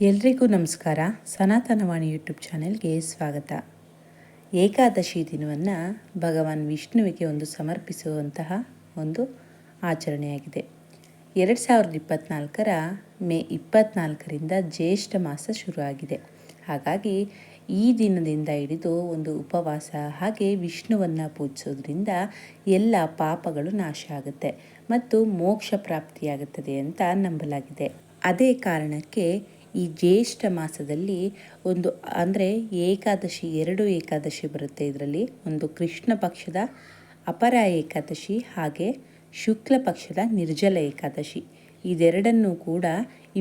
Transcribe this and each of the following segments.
ಎಲ್ರಿಗೂ ನಮಸ್ಕಾರ. ಸನಾತನವಾಣಿ ಯೂಟ್ಯೂಬ್ ಚಾನೆಲ್ಗೆ ಸ್ವಾಗತ. ಏಕಾದಶಿ ದಿನವನ್ನು ಭಗವಾನ್ ವಿಷ್ಣುವಿಗೆ ಒಂದು ಸಮರ್ಪಿಸುವಂತಹ ಒಂದು ಆಚರಣೆಯಾಗಿದೆ. ಎರಡು ಸಾವಿರದ ಇಪ್ಪತ್ತ್ನಾಲ್ಕರ ಮೇ ಇಪ್ಪತ್ತ್ನಾಲ್ಕರಿಂದ ಜ್ಯೇಷ್ಠ ಮಾಸ ಶುರುವಾಗಿದೆ. ಹಾಗಾಗಿ ಈ ದಿನದಿಂದ ಹಿಡಿದು ಒಂದು ಉಪವಾಸ ಹಾಗೆ ವಿಷ್ಣುವನ್ನು ಪೂಜಿಸೋದ್ರಿಂದ ಎಲ್ಲ ಪಾಪಗಳು ನಾಶ ಆಗುತ್ತೆ ಮತ್ತು ಮೋಕ್ಷ ಪ್ರಾಪ್ತಿಯಾಗುತ್ತದೆ ಅಂತ ನಂಬಲಾಗಿದೆ. ಅದೇ ಕಾರಣಕ್ಕೆ ಈ ಜ್ಯೇಷ್ಠ ಮಾಸದಲ್ಲಿ ಒಂದು, ಅಂದರೆ ಏಕಾದಶಿ, ಎರಡು ಏಕಾದಶಿ ಬರುತ್ತೆ ಇದರಲ್ಲಿ. ಒಂದು ಕೃಷ್ಣ ಪಕ್ಷದ ಅಪರ ಏಕಾದಶಿ ಹಾಗೆ ಶುಕ್ಲ ಪಕ್ಷದ ನಿರ್ಜಲ ಏಕಾದಶಿ. ಇದೆರಡನ್ನೂ ಕೂಡ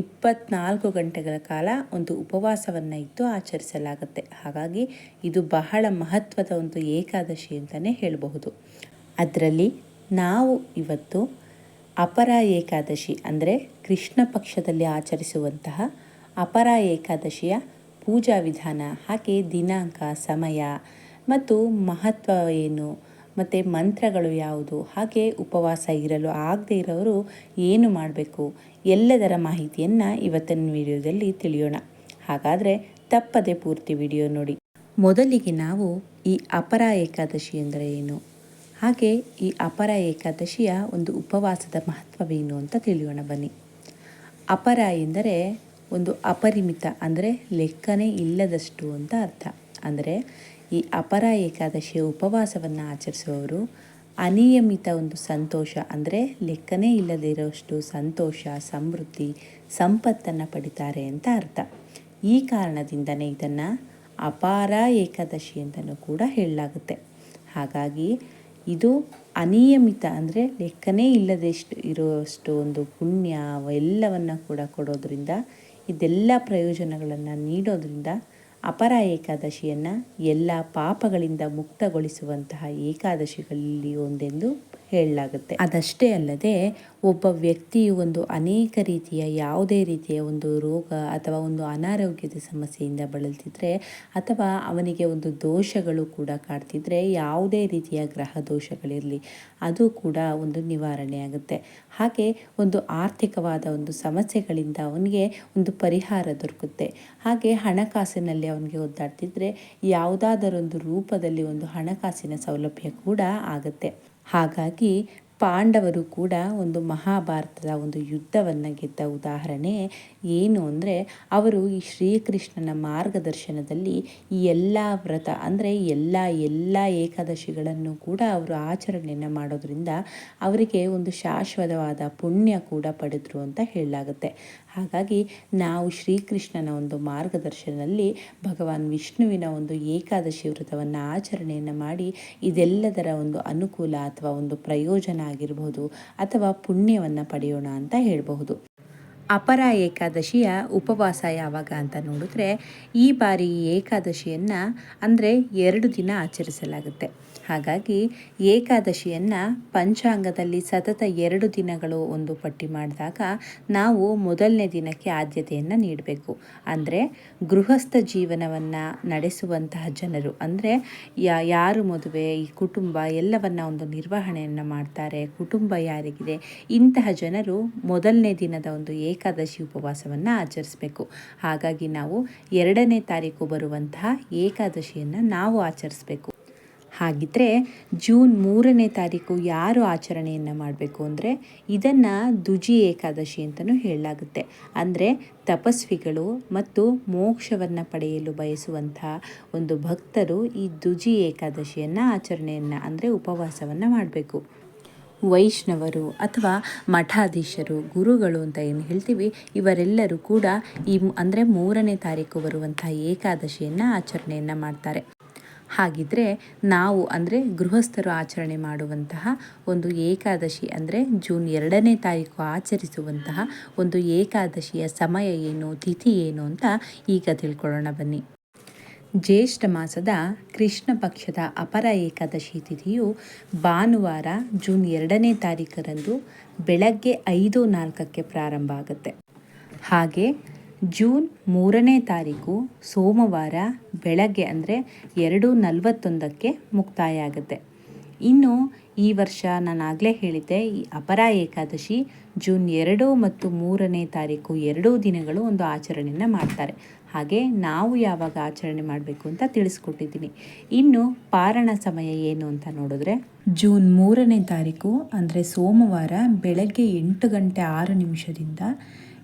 ಇಪ್ಪತ್ನಾಲ್ಕು ಗಂಟೆಗಳ ಕಾಲ ಒಂದು ಉಪವಾಸವನ್ನು ಇತ್ತು ಆಚರಿಸಲಾಗುತ್ತೆ. ಹಾಗಾಗಿ ಇದು ಬಹಳ ಮಹತ್ವದ ಒಂದು ಏಕಾದಶಿ ಅಂತಲೇ ಹೇಳಬಹುದು. ಅದರಲ್ಲಿ ನಾವು ಇವತ್ತು ಅಪರ ಏಕಾದಶಿ, ಅಂದರೆ ಕೃಷ್ಣ ಪಕ್ಷದಲ್ಲಿ ಆಚರಿಸುವಂತಹ ಅಪರ ಏಕಾದಶಿಯ ಪೂಜಾ ವಿಧಾನ, ಹಾಗೆ ದಿನಾಂಕ, ಸಮಯ ಮತ್ತು ಮಹತ್ವ ಏನು ಮತ್ತು ಮಂತ್ರಗಳು ಯಾವುದು? ಹಾಗೆ ಉಪವಾಸ ಇರಲು ಆಗದೇ ಇರೋರು ಏನು ಮಾಡಬೇಕು? ಎಲ್ಲದರ ಮಾಹಿತಿಯನ್ನು ಇವತ್ತಿನ ವಿಡಿಯೋದಲ್ಲಿ ತಿಳಿಯೋಣ. ಹಾಗಾದರೆ ತಪ್ಪದೆ ಪೂರ್ತಿ ವಿಡಿಯೋ ನೋಡಿ. ಮೊದಲಿಗೆ ನಾವು ಈ ಅಪರ ಏಕಾದಶಿ ಅಂದರೆ ಏನು? ಹಾಗೆ ಈ ಅಪರ ಏಕಾದಶಿಯ ಒಂದು ಉಪವಾಸದ ಮಹತ್ವವೇನು ಅಂತ ತಿಳಿಯೋಣ ಬನ್ನಿ. ಅಪರ ಎಂದರೆ ಒಂದು ಅಪರಿಮಿತ ಅಂದರೆ ಲೆಕ್ಕನೇ ಇಲ್ಲದಷ್ಟು ಅಂತ ಅರ್ಥ. ಅಂದರೆ ಈ ಅಪರ ಏಕಾದಶಿಯ ಉಪವಾಸವನ್ನು ಆಚರಿಸುವವರು ಅನಿಯಮಿತ ಒಂದು ಸಂತೋಷ ಅಂದರೆ ಲೆಕ್ಕನೇ ಇಲ್ಲದೇ ಇರೋಷ್ಟು ಸಂತೋಷ, ಸಮೃದ್ಧಿ, ಸಂಪತ್ತನ್ನು ಪಡಿತಾರೆ ಅಂತ ಅರ್ಥ. ಈ ಕಾರಣದಿಂದನೇ ಇದನ್ನು ಅಪಾರ ಏಕಾದಶಿ ಅಂತಲೂ ಕೂಡ ಹೇಳಲಾಗುತ್ತೆ. ಹಾಗಾಗಿ ಇದು ಅನಿಯಮಿತ ಅಂದರೆ ಲೆಕ್ಕನೇ ಇಲ್ಲದಷ್ಟು ಇರುವಷ್ಟು ಒಂದು ಪುಣ್ಯ ಎಲ್ಲವನ್ನು ಕೂಡ ಕೊಡೋದ್ರಿಂದ ಇದೆಲ್ಲ ಪ್ರಯೋಜನಗಳನ್ನು ನೀಡೋದ್ರಿಂದ ಅಪರ ಏಕಾದಶಿಯನ್ನು ಎಲ್ಲ ಪಾಪಗಳಿಂದ ಮುಕ್ತಗೊಳಿಸುವಂತಹ ಏಕಾದಶಿಗಳಲ್ಲಿ ಒಂದೆಂದು ಹೇಳಲಾಗುತ್ತೆ. ಅದಷ್ಟೇ ಅಲ್ಲದೆ ಒಬ್ಬ ವ್ಯಕ್ತಿಯು ಒಂದು ಅನೇಕ ರೀತಿಯ ಯಾವುದೇ ರೀತಿಯ ಒಂದು ರೋಗ ಅಥವಾ ಒಂದು ಅನಾರೋಗ್ಯದ ಸಮಸ್ಯೆಯಿಂದ ಬಳಲ್ತಿದ್ರೆ ಅಥವಾ ಅವನಿಗೆ ಒಂದು ದೋಷಗಳು ಕೂಡ ಕಾಡ್ತಿದ್ರೆ ಯಾವುದೇ ರೀತಿಯ ಗ್ರಹ ದೋಷಗಳಿರಲಿ, ಅದು ಕೂಡ ಒಂದು ನಿವಾರಣೆ ಆಗುತ್ತೆ. ಹಾಗೆ ಒಂದು ಆರ್ಥಿಕವಾದ ಒಂದು ಸಮಸ್ಯೆಗಳಿಂದ ಅವನಿಗೆ ಒಂದು ಪರಿಹಾರ ದೊರಕುತ್ತೆ. ಹಾಗೆ ಹಣಕಾಸಿನಲ್ಲಿ ಅವನಿಗೆ ಒದ್ದಾಡ್ತಿದ್ರೆ ಯಾವುದಾದರೊಂದು ರೂಪದಲ್ಲಿ ಒಂದು ಹಣಕಾಸಿನ ಸೌಲಭ್ಯ ಕೂಡ ಆಗುತ್ತೆ. ಹಾಗಾಗಿ ಪಾಂಡವರು ಕೂಡ ಒಂದು ಮಹಾಭಾರತದ ಒಂದು ಯುದ್ಧವನ್ನು ಗೆದ್ದ ಉದಾಹರಣೆ ಏನು ಅಂದರೆ, ಅವರು ಈ ಶ್ರೀಕೃಷ್ಣನ ಮಾರ್ಗದರ್ಶನದಲ್ಲಿ ಈ ಎಲ್ಲ ವ್ರತ ಅಂದರೆ ಎಲ್ಲ ಎಲ್ಲ ಏಕಾದಶಿಗಳನ್ನು ಕೂಡ ಅವರು ಆಚರಣೆಯನ್ನು ಮಾಡೋದ್ರಿಂದ ಅವರಿಗೆ ಒಂದು ಶಾಶ್ವತವಾದ ಪುಣ್ಯ ಕೂಡ ಪಡೆದರು ಅಂತ ಹೇಳಲಾಗುತ್ತೆ. ಹಾಗಾಗಿ ನಾವು ಶ್ರೀಕೃಷ್ಣನ ಒಂದು ಮಾರ್ಗದರ್ಶನದಲ್ಲಿ ಭಗವಾನ್ ವಿಷ್ಣುವಿನ ಒಂದು ಏಕಾದಶಿ ವ್ರತವನ್ನು ಆಚರಣೆಯನ್ನು ಮಾಡಿ ಇದೆಲ್ಲದರ ಒಂದು ಅನುಕೂಲ ಅಥವಾ ಒಂದು ಪ್ರಯೋಜನ ಆಗಿರಬಹುದು ಅಥವಾ ಪುಣ್ಯವನ್ನು ಪಡೆಯೋಣ ಅಂತ ಹೇಳಬಹುದು. ಅಪರ ಏಕಾದಶಿಯ ಉಪವಾಸ ಯಾವಾಗ ಅಂತ ನೋಡಿದ್ರೆ ಈ ಬಾರಿ ಏಕಾದಶಿಯನ್ನು ಅಂದರೆ ಎರಡು ದಿನ ಆಚರಿಸಲಾಗುತ್ತೆ. ಹಾಗಾಗಿ ಏಕಾದಶಿಯನ್ನು ಪಂಚಾಂಗದಲ್ಲಿ ಸತತ ಎರಡು ದಿನಗಳು ಒಂದು ಪಟ್ಟಿ ಮಾಡಿದಾಗ ನಾವು ಮೊದಲನೇ ದಿನಕ್ಕೆ ಆದ್ಯತೆಯನ್ನು ನೀಡಬೇಕು. ಅಂದರೆ ಗೃಹಸ್ಥ ಜೀವನವನ್ನು ನಡೆಸುವಂತಹ ಜನರು. ಅಂದರೆ ಯಾರು ಮದುವೆ, ಈ ಕುಟುಂಬ ಎಲ್ಲವನ್ನ ಒಂದು ನಿರ್ವಹಣೆಯನ್ನು ಮಾಡ್ತಾರೆ, ಕುಟುಂಬ ಯಾರಿಗಿದೆ, ಇಂತಹ ಜನರು ಮೊದಲನೇ ದಿನದ ಒಂದು ಏಕಾದಶಿ ಉಪವಾಸವನ್ನು ಆಚರಿಸಬೇಕು. ಹಾಗಾಗಿ ನಾವು ಎರಡನೇ ತಾರೀಕು ಬರುವಂತಹ ಏಕಾದಶಿಯನ್ನು ನಾವು ಆಚರಿಸಬೇಕು. ಹಾಗಿದ್ರೆ ಜೂನ್ ಮೂರನೇ ತಾರೀಕು ಯಾರು ಆಚರಣೆಯನ್ನು ಮಾಡಬೇಕು ಅಂದರೆ ಇದನ್ನು ದುಜಿ ಏಕಾದಶಿ ಅಂತಲೂ ಹೇಳಲಾಗುತ್ತೆ. ಅಂದರೆ ತಪಸ್ವಿಗಳು ಮತ್ತು ಮೋಕ್ಷವನ್ನು ಪಡೆಯಲು ಬಯಸುವಂಥ ಒಂದು ಭಕ್ತರು ಈ ದುಜಿ ಏಕಾದಶಿಯನ್ನು ಆಚರಣೆಯನ್ನು ಅಂದರೆ ಉಪವಾಸವನ್ನು ಮಾಡಬೇಕು. ವೈಷ್ಣವರು ಅಥವಾ ಮಠಾಧೀಶರು, ಗುರುಗಳು ಅಂತ ಏನು ಹೇಳ್ತೀವಿ, ಇವರೆಲ್ಲರೂ ಕೂಡ ಈ ಅಂದರೆ ಮೂರನೇ ತಾರೀಕು ಬರುವಂತಹ ಏಕಾದಶಿಯನ್ನು ಆಚರಣೆಯನ್ನು ಮಾಡ್ತಾರೆ. ಹಾಗಿದ್ರೆ ನಾವು ಅಂದರೆ ಗೃಹಸ್ಥರು ಆಚರಣೆ ಮಾಡುವಂತಹ ಒಂದು ಏಕಾದಶಿ ಅಂದರೆ ಜೂನ್ ಎರಡನೇ ತಾರೀಕು ಆಚರಿಸುವಂತಹ ಒಂದು ಏಕಾದಶಿಯ ಸಮಯ ಏನು, ತಿಥಿ ಏನು ಅಂತ ಈಗ ತಿಳ್ಕೊಳ್ಳೋಣ ಬನ್ನಿ. ಜ್ಯೇಷ್ಠ ಮಾಸದ ಕೃಷ್ಣ ಪಕ್ಷದ ಅಪರ ಏಕಾದಶಿ ತಿಥಿಯು ಭಾನುವಾರ ಜೂನ್ ಎರಡನೇ ತಾರೀಕರಂದು ಬೆಳಗ್ಗೆ ಐದು ನಾಲ್ಕಕ್ಕೆ ಪ್ರಾರಂಭ ಆಗುತ್ತೆ. ಹಾಗೆ ಜೂನ್ ಮೂರನೇ ತಾರೀಕು ಸೋಮವಾರ ಬೆಳಗ್ಗೆ ಅಂದರೆ ಎರಡು ನಲವತ್ತೊಂದಕ್ಕೆ ಮುಕ್ತಾಯ ಆಗುತ್ತೆ. ಇನ್ನು ಈ ವರ್ಷ ನಾನು ಆಗಲೇ ಹೇಳಿದ್ದೆ, ಈ ಅಪರ ಏಕಾದಶಿ ಜೂನ್ ಎರಡು ಮತ್ತು ಮೂರನೇ ತಾರೀಕು ಎರಡೂ ದಿನಗಳು ಒಂದು ಆಚರಣೆಯನ್ನು ಮಾಡ್ತಾರೆ. ಹಾಗೆ ನಾವು ಯಾವಾಗ ಆಚರಣೆ ಮಾಡಬೇಕು ಅಂತ ತಿಳಿಸ್ಕೊಟ್ಟಿದ್ದೀನಿ. ಇನ್ನು ಪಾರಣ ಸಮಯ ಏನು ಅಂತ ನೋಡಿದ್ರೆ, ಜೂನ್ ಮೂರನೇ ತಾರೀಕು ಅಂದರೆ ಸೋಮವಾರ ಬೆಳಗ್ಗೆ ಎಂಟು ಗಂಟೆ ಆರು ನಿಮಿಷದಿಂದ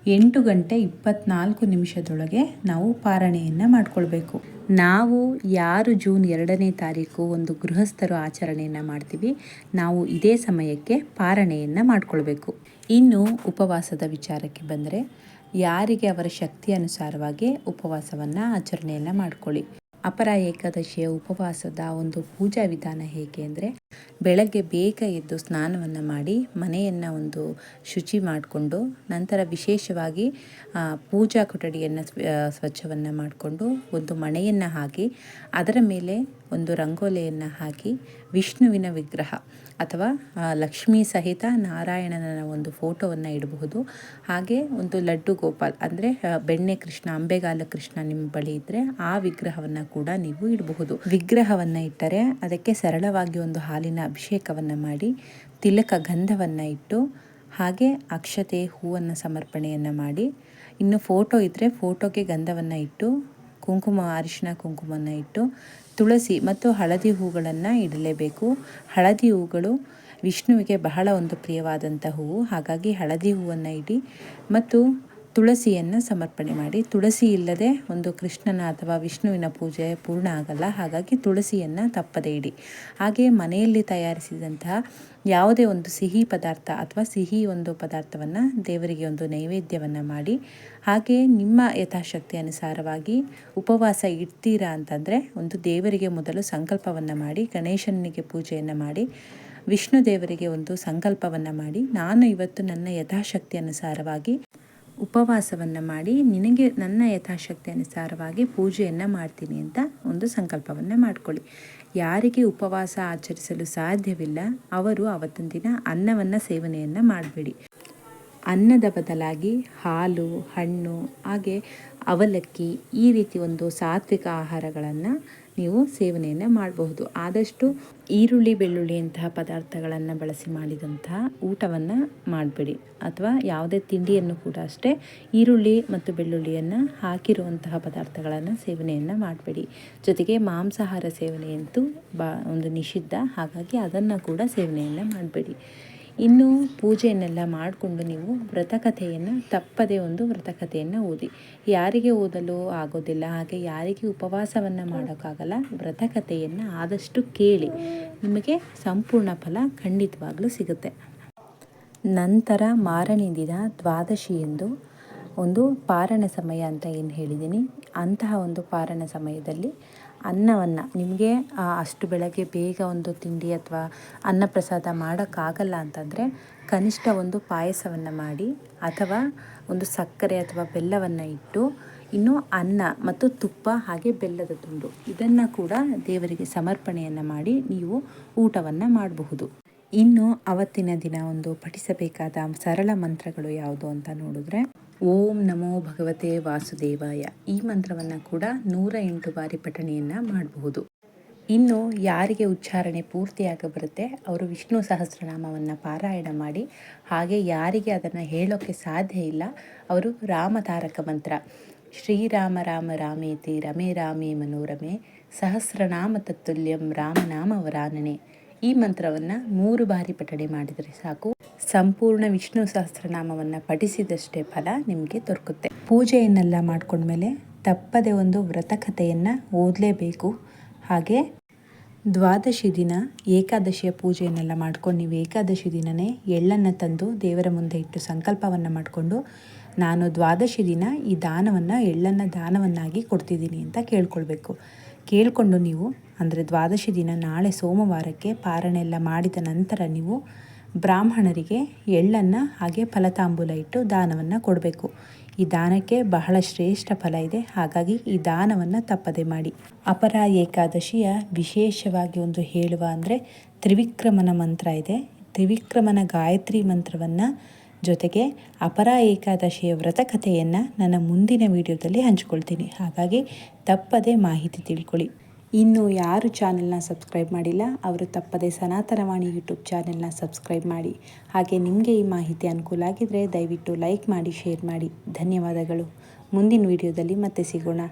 ಎಂಟು ಗಂಟೆ ಇಪ್ಪತ್ನಾಲ್ಕು ನಿಮಿಷದೊಳಗೆ ನಾವು ಪಾರಣೆಯನ್ನು ಮಾಡಿಕೊಳ್ಬೇಕು. ನಾವು ಯಾರು ಜೂನ್ ಎರಡನೇ ತಾರೀಕು ಒಂದು ಗೃಹಸ್ಥರು ಆಚರಣೆಯನ್ನು ಮಾಡ್ತೀವಿ, ನಾವು ಇದೇ ಸಮಯಕ್ಕೆ ಪಾರಣೆಯನ್ನು ಮಾಡಿಕೊಳ್ಬೇಕು. ಇನ್ನು ಉಪವಾಸದ ವಿಚಾರಕ್ಕೆ ಬಂದರೆ, ಯಾರಿಗೆ ಅವರ ಶಕ್ತಿ ಅನುಸಾರವಾಗಿ ಉಪವಾಸವನ್ನು ಆಚರಣೆಯನ್ನು ಮಾಡ್ಕೊಳ್ಳಿ. ಅಪರ ಏಕಾದಶಿಯ ಉಪವಾಸದ ಒಂದು ಪೂಜಾ ವಿಧಾನ ಹೇಗೆ ಅಂದರೆ ಬೆಳಗ್ಗೆ ಬೇಗ ಎದ್ದು ಸ್ನಾನವನ್ನು ಮಾಡಿ ಮನೆಯನ್ನು ಒಂದು ಶುಚಿ ಮಾಡಿಕೊಂಡು ನಂತರ ವಿಶೇಷವಾಗಿ ಪೂಜಾ ಕೊಠಡಿಯನ್ನು ಸ್ವಚ್ಛವನ್ನು ಮಾಡಿಕೊಂಡು ಒಂದು ಮಣೆಯನ್ನು ಹಾಕಿ, ಅದರ ಮೇಲೆ ಒಂದು ರಂಗೋಲಿಯನ್ನು ಹಾಕಿ ವಿಷ್ಣುವಿನ ವಿಗ್ರಹ ಅಥವಾ ಲಕ್ಷ್ಮೀ ಸಹಿತ ನಾರಾಯಣನ ಒಂದು ಫೋಟೋವನ್ನು ಇಡಬಹುದು. ಹಾಗೆ ಒಂದು ಲಡ್ಡು ಗೋಪಾಲ್ ಅಂದರೆ ಬೆಣ್ಣೆ ಕೃಷ್ಣ, ಅಂಬೆಗಾಲ ಕೃಷ್ಣ ನಿಮ್ಮ ಬಳಿ ಇದ್ದರೆ ಆ ವಿಗ್ರಹವನ್ನು ಕೂಡ ನೀವು ಇಡಬಹುದು. ವಿಗ್ರಹವನ್ನು ಇಟ್ಟರೆ ಅದಕ್ಕೆ ಸರಳವಾಗಿ ಒಂದು ಹಾಲಿನ ಅಭಿಷೇಕವನ್ನು ಮಾಡಿ, ತಿಲಕ ಗಂಧವನ್ನು ಇಟ್ಟು, ಹಾಗೆ ಅಕ್ಷತೆ ಹೂವನ್ನು ಸಮರ್ಪಣೆಯನ್ನು ಮಾಡಿ, ಇನ್ನು ಫೋಟೋ ಇದ್ದರೆ ಫೋಟೋಗೆ ಗಂಧವನ್ನು ಇಟ್ಟು, ಕುಂಕುಮ ಅರಿಶಿನ ಕುಂಕುಮನ ಇಟ್ಟು, ತುಳಸಿ ಮತ್ತು ಹಳದಿ ಹೂಗಳನ್ನು ಇಡಲೇಬೇಕು. ಹಳದಿ ಹೂಗಳು ವಿಷ್ಣುವಿಗೆ ಬಹಳ ಒಂದು ಪ್ರಿಯವಾದಂಥ ಹೂವು. ಹಾಗಾಗಿ ಹಳದಿ ಹೂವನ್ನು ಇಡಿ ಮತ್ತು ತುಳಸಿಯನ್ನು ಸಮರ್ಪಣೆ ಮಾಡಿ. ತುಳಸಿ ಇಲ್ಲದೆ ಒಂದು ಕೃಷ್ಣನ ಅಥವಾ ವಿಷ್ಣುವಿನ ಪೂಜೆ ಪೂರ್ಣ ಆಗಲ್ಲ. ಹಾಗಾಗಿ ತುಳಸಿಯನ್ನು ತಪ್ಪದೇ ಇಡಿ. ಹಾಗೆ ಮನೆಯಲ್ಲಿ ತಯಾರಿಸಿದಂತಹ ಯಾವುದೇ ಒಂದು ಸಿಹಿ ಪದಾರ್ಥ ಅಥವಾ ಸಿಹಿ ಒಂದು ಪದಾರ್ಥವನ್ನು ದೇವರಿಗೆ ಒಂದು ನೈವೇದ್ಯವನ್ನು ಮಾಡಿ, ಹಾಗೆ ನಿಮ್ಮ ಯಥಾಶಕ್ತಿ ಅನುಸಾರವಾಗಿ ಉಪವಾಸ ಇಡ್ತೀರಾ ಅಂತಂದರೆ ಒಂದು ದೇವರಿಗೆ ಮೊದಲು ಸಂಕಲ್ಪವನ್ನು ಮಾಡಿ, ಗಣೇಶನಿಗೆ ಪೂಜೆಯನ್ನು ಮಾಡಿ, ವಿಷ್ಣು ದೇವರಿಗೆ ಒಂದು ಸಂಕಲ್ಪವನ್ನು ಮಾಡಿ. ನಾನು ಇವತ್ತು ನನ್ನ ಯಥಾಶಕ್ತಿ ಅನುಸಾರವಾಗಿ ಉಪವಾಸವನ್ನು ಮಾಡಿ ನಿನಗೆ ನನ್ನ ಯಥಾಶಕ್ತಿ ಅನುಸಾರವಾಗಿ ಪೂಜೆಯನ್ನು ಮಾಡ್ತೀನಿ ಅಂತ ಒಂದು ಸಂಕಲ್ಪವನ್ನು ಮಾಡಿಕೊಳ್ಳಿ. ಯಾರಿಗೆ ಉಪವಾಸ ಆಚರಿಸಲು ಸಾಧ್ಯವಿಲ್ಲ, ಅವರು ಅವತ್ತಿನ ದಿನ ಅನ್ನವನ್ನು ಸೇವನೆಯನ್ನು ಮಾಡಬೇಡಿ. ಅನ್ನದ ಬದಲಾಗಿ ಹಾಲು, ಹಣ್ಣು, ಹಾಗೆ ಅವಲಕ್ಕಿ ಈ ರೀತಿ ಒಂದು ಸಾತ್ವಿಕ ಆಹಾರಗಳನ್ನು ನೀವು ಸೇವನೆಯನ್ನು ಮಾಡಬಹುದು. ಆದಷ್ಟು ಈರುಳ್ಳಿ ಬೆಳ್ಳುಳ್ಳಿಯಂತಹ ಪದಾರ್ಥಗಳನ್ನು ಬಳಸಿ ಮಾಡಿದಂತಹ ಊಟವನ್ನು ಮಾಡಬೇಡಿ. ಅಥವಾ ಯಾವುದೇ ತಿಂಡಿಯನ್ನು ಕೂಡ ಅಷ್ಟೇ ಈರುಳ್ಳಿ ಮತ್ತು ಬೆಳ್ಳುಳ್ಳಿಯನ್ನು ಹಾಕಿರುವಂತಹ ಪದಾರ್ಥಗಳನ್ನು ಸೇವನೆಯನ್ನು ಮಾಡಬೇಡಿ. ಜೊತೆಗೆ ಮಾಂಸಾಹಾರ ಸೇವನೆಯಂತೂ ಬಾ ಒಂದು ನಿಷಿದ್ಧ. ಹಾಗಾಗಿ ಅದನ್ನು ಕೂಡ ಸೇವನೆಯನ್ನು ಮಾಡಬೇಡಿ. ಇನ್ನು ಪೂಜೆಯನ್ನೆಲ್ಲ ಮಾಡಿಕೊಂಡು ನೀವು ವ್ರತಕಥೆಯನ್ನು, ತಪ್ಪದೇ ಒಂದು ವ್ರತಕಥೆಯನ್ನು ಓದಿ. ಯಾರಿಗೆ ಓದಲು ಆಗೋದಿಲ್ಲ, ಹಾಗೆ ಯಾರಿಗೆ ಉಪವಾಸವನ್ನು ಮಾಡೋಕ್ಕಾಗಲ್ಲ, ವ್ರತಕಥೆಯನ್ನು ಆದಷ್ಟು ಕೇಳಿ. ನಿಮಗೆ ಸಂಪೂರ್ಣ ಫಲ ಖಂಡಿತವಾಗ್ಲೂ ಸಿಗುತ್ತೆ. ನಂತರ ಮಾರನೇ ದಿನ ದ್ವಾದಶಿ ಎಂದು ಒಂದು ಪಾರಣ ಸಮಯ ಅಂತ ಏನು ಹೇಳಿದ್ದೀನಿ, ಅಂತಹ ಒಂದು ಪಾರಣ ಸಮಯದಲ್ಲಿ ಅನ್ನವನ್ನು. ನಿಮಗೆ ಅಷ್ಟು ಬೆಳಗ್ಗೆ ಬೇಗ ಒಂದು ತಿಂಡಿ ಅಥವಾ ಅನ್ನ ಪ್ರಸಾದ ಮಾಡೋಕ್ಕಾಗಲ್ಲ ಅಂತಂದರೆ ಕನಿಷ್ಠ ಒಂದು ಪಾಯಸವನ್ನು ಮಾಡಿ ಅಥವಾ ಒಂದು ಸಕ್ಕರೆ ಅಥವಾ ಬೆಲ್ಲವನ್ನು ಇಟ್ಟು, ಇನ್ನು ಅನ್ನ ಮತ್ತು ತುಪ್ಪ ಹಾಗೆ ಬೆಲ್ಲದ ತುಂಡು. ಇದನ್ನು ಕೂಡ ದೇವರಿಗೆ ಸಮರ್ಪಣೆಯನ್ನು ಮಾಡಿ ನೀವು ಊಟವನ್ನು ಮಾಡಬಹುದು. ಇನ್ನು ಅವತ್ತಿನ ದಿನ ಒಂದು ಪಠಿಸಬೇಕಾದ ಸರಳ ಮಂತ್ರಗಳು ಯಾವುದು ಅಂತ ನೋಡಿದ್ರೆ, ಓಂ ನಮೋ ಭಗವತೆ ವಾಸುದೇವಾಯ. ಈ ಮಂತ್ರವನ್ನು ಕೂಡ ನೂರ ಎಂಟು ಬಾರಿ ಪಠಣೆಯನ್ನು ಮಾಡಬಹುದು. ಇನ್ನು ಯಾರಿಗೆ ಉಚ್ಚಾರಣೆ ಪೂರ್ತಿಯಾಗ ಬರುತ್ತೆ, ಅವರು ವಿಷ್ಣು ಸಹಸ್ರನಾಮವನ್ನು ಪಾರಾಯಣ ಮಾಡಿ, ಹಾಗೆ ಯಾರಿಗೆ ಅದನ್ನು ಹೇಳೋಕ್ಕೆ ಸಾಧ್ಯ ಇಲ್ಲ, ಅವರು ರಾಮತಾರಕ ಮಂತ್ರ. ಶ್ರೀರಾಮ ರಾಮ ರಾಮೇತಿ ರಮೇ ರಾಮೇ ಮನೋರಮೆ, ಸಹಸ್ರನಾಮ ತತ್ತುಲ್ಯಂ ರಾಮನಾಮ ವರಾನನೆ. ಈ ಮಂತ್ರವನ್ನು ಮೂರು ಬಾರಿ ಪಠಣೆ ಮಾಡಿದರೆ ಸಾಕು. ಸಂಪೂರ್ಣ ವಿಷ್ಣು ಸಹಸ್ರನಾಮವನ್ನು ಪಠಿಸಿದಷ್ಟೇ ಫಲ ನಿಮಗೆ ದೊರಕುತ್ತೆ. ಪೂಜೆಯನ್ನೆಲ್ಲ ಮಾಡಿಕೊಂಡ್ಮೇಲೆ ತಪ್ಪದೆ ಒಂದು ವ್ರತಕಥೆಯನ್ನು ಓದಲೇಬೇಕು. ಹಾಗೆ ದ್ವಾದಶಿ ದಿನ, ಏಕಾದಶಿಯ ಪೂಜೆಯನ್ನೆಲ್ಲ ಮಾಡ್ಕೊಂಡು ನೀವು ಏಕಾದಶಿ ದಿನವೇ ಎಳ್ಳನ್ನು ತಂದು ದೇವರ ಮುಂದೆ ಇಟ್ಟು ಸಂಕಲ್ಪವನ್ನು ಮಾಡಿಕೊಂಡು ನಾನು ದ್ವಾದಶಿ ದಿನ ಈ ದಾನವನ್ನು, ಎಳ್ಳನ್ನು ದಾನವನ್ನಾಗಿ ಕೊಡ್ತಿದ್ದೀನಿ ಅಂತ ಕೇಳ್ಕೊಳ್ಬೇಕು. ಕೇಳಿಕೊಂಡು ನೀವು, ಅಂದರೆ ದ್ವಾದಶಿ ದಿನ ನಾಳೆ ಸೋಮವಾರಕ್ಕೆ ಪಾರಣೆಲ್ಲ ಮಾಡಿದ ನಂತರ ನೀವು ಬ್ರಾಹ್ಮಣರಿಗೆ ಎಳ್ಳನ್ನು ಹಾಗೆ ಫಲತಾಂಬೂಲ ಇಟ್ಟು ದಾನವನ್ನು ಕೊಡಬೇಕು. ಈ ದಾನಕ್ಕೆ ಬಹಳ ಶ್ರೇಷ್ಠ ಫಲ ಇದೆ. ಹಾಗಾಗಿ ಈ ದಾನವನ್ನು ತಪ್ಪದೆ ಮಾಡಿ. ಅಪರ ಏಕಾದಶಿಯ ವಿಶೇಷವಾಗಿ ಒಂದು ಹೇಳುವ ಅಂದರೆ ತ್ರಿವಿಕ್ರಮನ ಮಂತ್ರ ಇದೆ. ತ್ರಿವಿಕ್ರಮನ ಗಾಯತ್ರಿ ಮಂತ್ರವನ್ನು ಜೊತೆಗೆ ಅಪರ ಏಕಾದಶಿಯ ವ್ರತ ಕಥೆಯನ್ನು ನನ್ನ ಮುಂದಿನ ವಿಡಿಯೋದಲ್ಲಿ ಹಂಚಿಕೊಳ್ತೀನಿ. ಹಾಗಾಗಿ ತಪ್ಪದೆ ಮಾಹಿತಿ ತಿಳ್ಕೊಳ್ಳಿ. ಇನ್ನು ಯಾರು ಚಾನೆಲ್ನ ಸಬ್ಸ್ಕ್ರೈಬ್ ಮಾಡಿಲ್ಲ, ಅವರು ತಪ್ಪದೆ ಸನಾತನವಾಣಿ ಯೂಟ್ಯೂಬ್ ಚಾನೆಲ್ನ ಸಬ್ಸ್ಕ್ರೈಬ್ ಮಾಡಿ. ಹಾಗೆ ನಿಮಗೆ ಈ ಮಾಹಿತಿ ಅನುಕೂಲ ಆಗಿದ್ದರೆ ದಯವಿಟ್ಟು ಲೈಕ್ ಮಾಡಿ, ಶೇರ್ ಮಾಡಿ. ಧನ್ಯವಾದಗಳು. ಮುಂದಿನ ವಿಡಿಯೋದಲ್ಲಿ ಮತ್ತೆ ಸಿಗೋಣ.